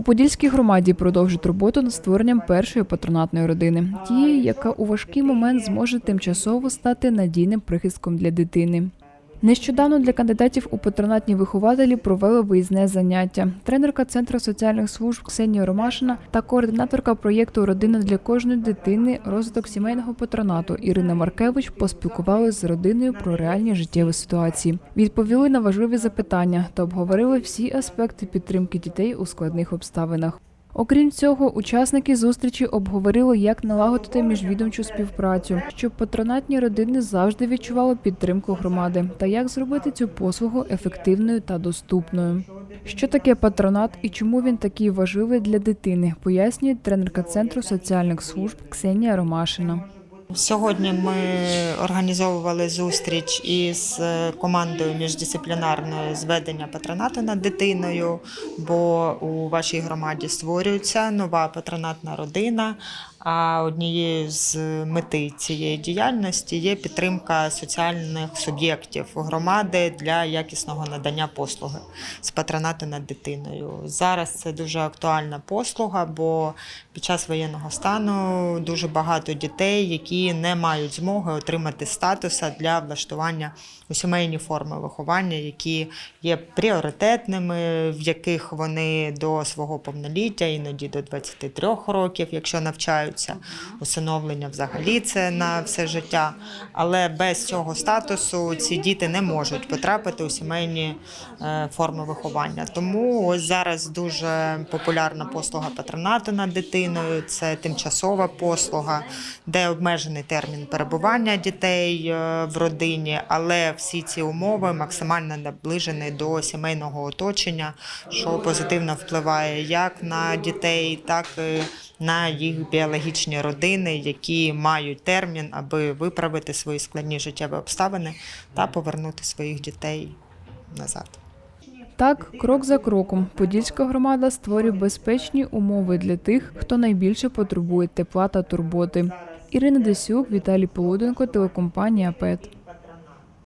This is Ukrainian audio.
У Подільській громаді продовжить роботу над створенням першої патронатної родини, тієї, яка у важкий момент зможе тимчасово стати надійним прихистком для дитини. Нещодавно для кандидатів у патронатні вихователі провели виїзне заняття. Тренерка Центру соціальних служб Ксенія Ромашина та координаторка проєкту Родина для кожної дитини розвиток сімейного патронату Ірина Маркевич поспілкувалися з родиною про реальні життєві ситуації, відповіли на важливі запитання та обговорили всі аспекти підтримки дітей у складних обставинах. Окрім цього, учасники зустрічі обговорили, як налагодити міжвідомчу співпрацю, щоб патронатні родини завжди відчували підтримку громади, та як зробити цю послугу ефективною та доступною. Що таке патронат і чому він такий важливий для дитини, пояснює тренерка центру соціальних служб Ксенія Ромашина. Сьогодні ми організовували зустріч із е, командою міждисциплінарною зведення патронату над дитиною, бо у вашій громаді створюється нова патронатна родина. А однією з мети цієї діяльності є підтримка соціальних суб'єктів громади для якісного надання послуги з патронату над дитиною. Зараз це дуже актуальна послуга, бо під час воєнного стану дуже багато дітей, які не мають змоги отримати статуса для влаштування у сімейні форми виховання, які є пріоритетними, в яких вони до свого повноліття, іноді до 23 років, якщо навчаються. Усиновлення взагалі це на все життя. Але без цього статусу ці діти не можуть потрапити у сімейні е, форми виховання. Тому ось зараз дуже популярна послуга патронату над дитиною. Це тимчасова послуга, де обмежений термін перебування дітей е, в родині, але всі ці умови максимально наближені до сімейного оточення, що позитивно впливає як на дітей, так і на їх біологічні родини, які мають термін, аби виправити свої складні життєві обставини та повернути своїх дітей назад. Так, крок за кроком, Подільська громада створює безпечні умови для тих, хто найбільше потребує тепла та турботи. Ірина Десюк, Віталій Полуденко, телекомпанія ПЕТ.